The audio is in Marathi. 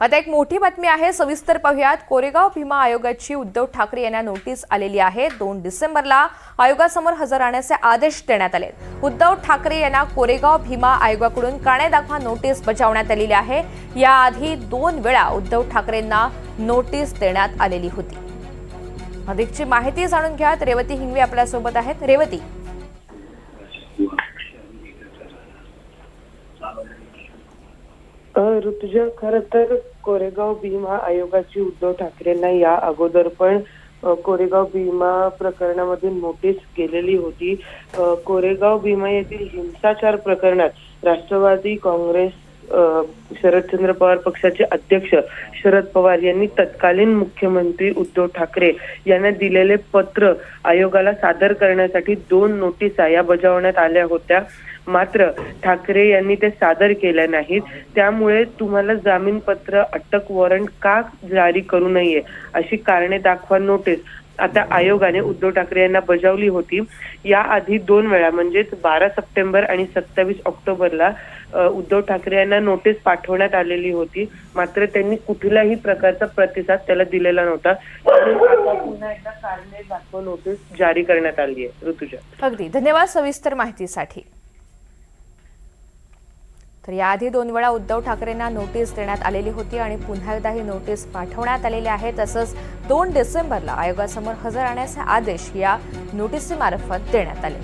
आता एक मोठी बातमी आहे सविस्तर पाहुयात. कोरेगाव भीमा आयोगाची उद्धव ठाकरे यांना नोटीस आलेली आहे. दोन डिसेंबरला आयोगासमोर हजर राहण्याचे आदेश देण्यात आले. उद्धव ठाकरे यांना कोरेगाव भीमा आयोगाकडून काणे दाखवा नोटीस बजावण्यात आलेली आहे. याआधी दोन वेळा उद्धव ठाकरेंना नोटीस देण्यात आलेली होती. अधिकची माहिती जाणून घ्यात. रेवती हिंगवे आपल्यासोबत आहेत. रेवती. ऋतुजा खर तर कोरेगाव भीमा आयोगाची उद्धव ठाकरेंना या अगोदर पण कोरेगाव भीमा प्रकरणामध्ये नोटीस गेलेली होती. कोरेगाव भीमा येथील हिंसाचार प्रकरणात राष्ट्रवादी काँग्रेस शरदचंद्र पवार पक्षाचे अध्यक्ष शरद पवार यांनी तत्कालीन मुख्यमंत्री उद्धव ठाकरे यांना दिलेले पत्र आयोगाला सादर करण्यासाठी दोन नोटीसा या बजावण्यात आल्या होत्या. मात्र ठाकरे यांनी ते सादर केल्या नाहीत. त्यामुळे तुम्हाला जामीन पत्र अटक वॉरंट का जारी करू नये अशी कारणे दाखवा नोटीस. आता आयोगाने उद्धव ठाकरे यांना बजावली होती. याआधी दोन वेळा म्हणजेच बारा सप्टेंबर आणि सत्तावीस ऑक्टोबरला उद्धव ठाकरे यांना नोटीस पाठवण्यात आलेली होती. मात्र त्यांनी कुठल्याही प्रकारचा प्रतिसाद त्याला दिलेला नव्हता. पुन्हा एकदा कारणे नोटीस जारी करण्यात आली आहे ऋतुजा. अगदी. धन्यवाद सविस्तर माहितीसाठी. तर याआधी दोन वेळा उद्धव ठाकरेंना नोटीस देण्यात आलेली होती आणि पुन्हा एकदा ही नोटीस पाठवण्यात आलेली आहे. तसंच दोन डिसेंबरला आयोगासमोर हजर राहण्याचे आदेश या नोटीसीमार्फत देण्यात आले.